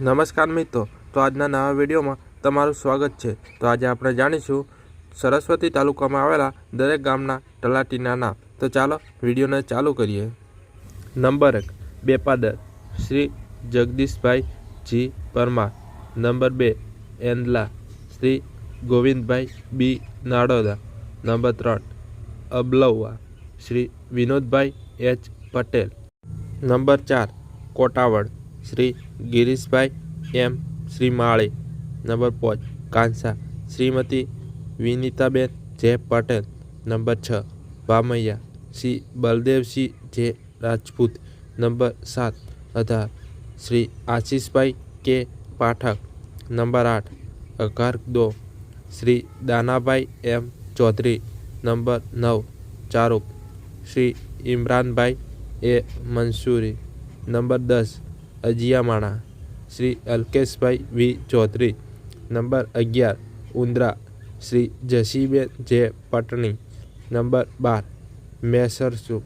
નમસ્કાર મિત્રો, તો આજના નવા વિડીયોમાં તમારું સ્વાગત છે. તો આજે આપણે જાણીશું, સરસ્વતી તાલુકામાં આવેલા દરેક ગામના તલાટીના નામ. તો ચાલો વિડીયોને ચાલુ કરીએ. નંબર એક, બેપાદર, શ્રી જગદીશભાઈ જી પરમાર. નંબર બે એન્દલા શ્રી ગોવિંદભાઈ બી નાડોદા. નંબર ત્રણ, અબલવા, શ્રી વિનોદભાઈ એચ પટેલ. નંબર ચાર, કોટાવડ શ્રી ગિરીશભાઈ એમ શ્રી માળી. નંબર પાંચ, કાંસા. શ્રીમતી વિનીતાબેન જે પટેલ. નંબર છ વામૈયા શ્રી બલદેવસિંહ જે રાજપૂત. નંબર સાત, અઢાર. શ્રી આશીષભાઈ કે પાઠક. નંબર આઠ અઘાર દો. શ્રી દાનાભાઈ એમ ચૌધરી. નંબર નવ, ચારુક. શ્રી ઇમરાનભાઈ એ મંસૂરી. નંબર દસ અજિયામાણા શ્રી અલ્કેશભાઈ વી ચૌધરી નંબર અગિયાર ઉંદ્રા શ્રી જસીબેન જે પટણી નંબર બાર મેસરસુ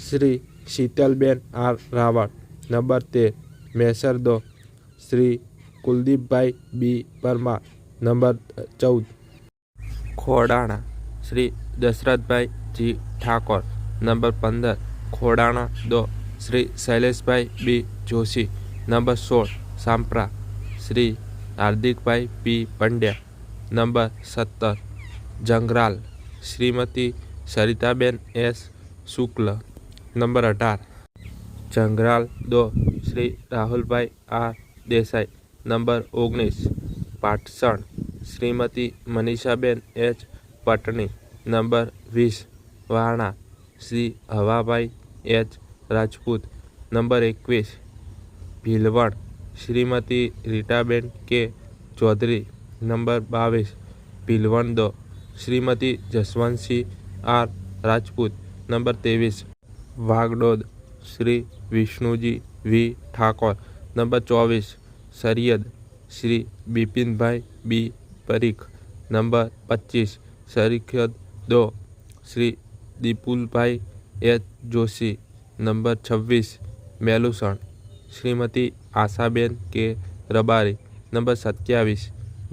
શ્રી શીતલબેન આર રાવળ નંબર તેર મેસરદો શ્રી કુલદીપભાઈ બી પરમાર નંબર ચૌદ ખોડાણા શ્રી દશરથભાઈ જી ઠાકોર નંબર પંદર ખોડાણા દો શ્રી શૈલેષભાઈ બી જોશી, નંબર સોળ, સાંપ્રા. શ્રી હાર્દિકભાઈ પી પંડ્યા, નંબર સત્તર, જંગરાલ. શ્રીમતી સરિતાબેન એસ શુક્લ, નંબર અઢાર. જંગરાલ દો. શ્રી રાહુલભાઈ આર દેસાઈ, નંબર ઓગણીસ. પાટસણ. શ્રીમતી મનીષાબેન એચ પટણી, નંબર વીસ. વાણા. શ્રી હવાભાઈ એચ રાજપૂત નંબર એકવીસ ભીલવણ શ્રીમતી રીટાબેન કે ચૌધરી નંબર બાવીસ ભીલવણ દો શ્રીમતી જસવંતસિંહ આર રાજપૂત નંબર ત્રેવીસ વાગડોદ શ્રી વિષ્ણુજી વી ઠાકોર નંબર ચોવીસ સરિયદ શ્રી બિપિનભાઈ બી પરીખ નંબર પચીસ સરિયદ દો શ્રી દીપુલભાઈ એચ જોશી નંબર છવ્વીસ મેલુસણ શ્રીમતી આશાબેન કે રબારી નંબર સત્યાવીસ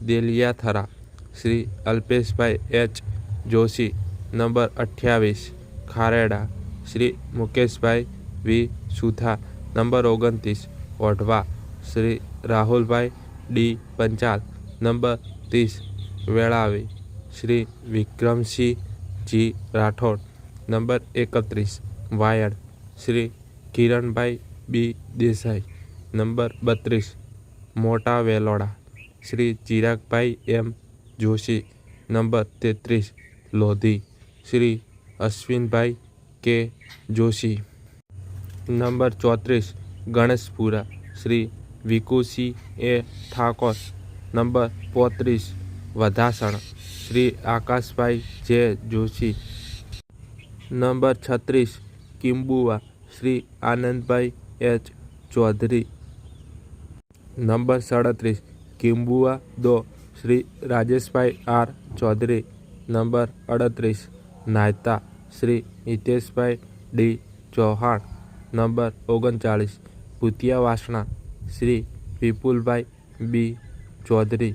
દેલિયાથરા શ્રી અલ્પેશભાઈ એચ જોશી નંબર અઠ્યાવીસ ખારેડા શ્રી મુકેશભાઈ વી સુથા નંબર ઓગણત્રીસ ઓઢવા શ્રી રાહુલભાઈ ડી પંચાલ નંબર ત્રીસ વેળાવી શ્રી વિક્રમસિંહ જી રાઠોડ નંબર એકત્રીસ વાયડ શ્રી કિરણભાઈ બી દેસાઈ નંબર બત્રીસ મોટા વેલોડા શ્રી ચિરાગભાઈ એમ જોશી નંબર તેત્રીસ લોધી શ્રી અશ્વિનભાઈ કે જોશી નંબર ચોત્રીસ ગણેશપુરા શ્રી વિકુસિંહ એ ઠાકોર નંબર પોત્રીસ વધાસણ શ્રી આકાશભાઈ જે જોશી નંબર છત્રીસ કિંબુવા શ્રી આનંદભાઈ એચ ચૌધરી નંબર સાડત્રીસ કિંબુઆ દો Shri Rajeshbhai R Chaudhary number અડત્રીસ નાયતા Shri Hiteshbhai D Chauhan number ઓગણચાળીસ ભૂતિયા વાસણા શ્રી વિપુલભાઈ બી ચૌધરી